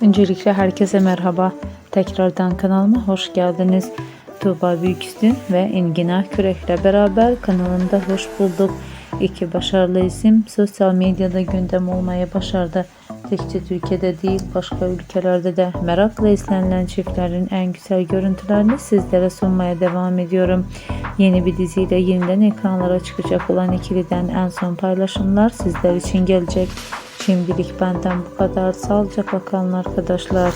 Öncelikle herkese merhaba. Tekrardan kanalıma hoş geldiniz. Tuğba Büyüküstün ve Engin Kürek'le beraber kanalımda hoş bulduk. İki başarılı isim sosyal medyada gündem olmaya başardı. Tekçe Türkiye'de değil başka ülkelerde de merakla izlenilen çiftlerin en güzel görüntülerini sizlere sunmaya devam ediyorum. Yeni bir diziyle yeniden ekranlara çıkacak olan ikiliden en son paylaşımlar sizler için gelecek. Şimdilik benden bu kadar. Sağlıcakla kalın arkadaşlar.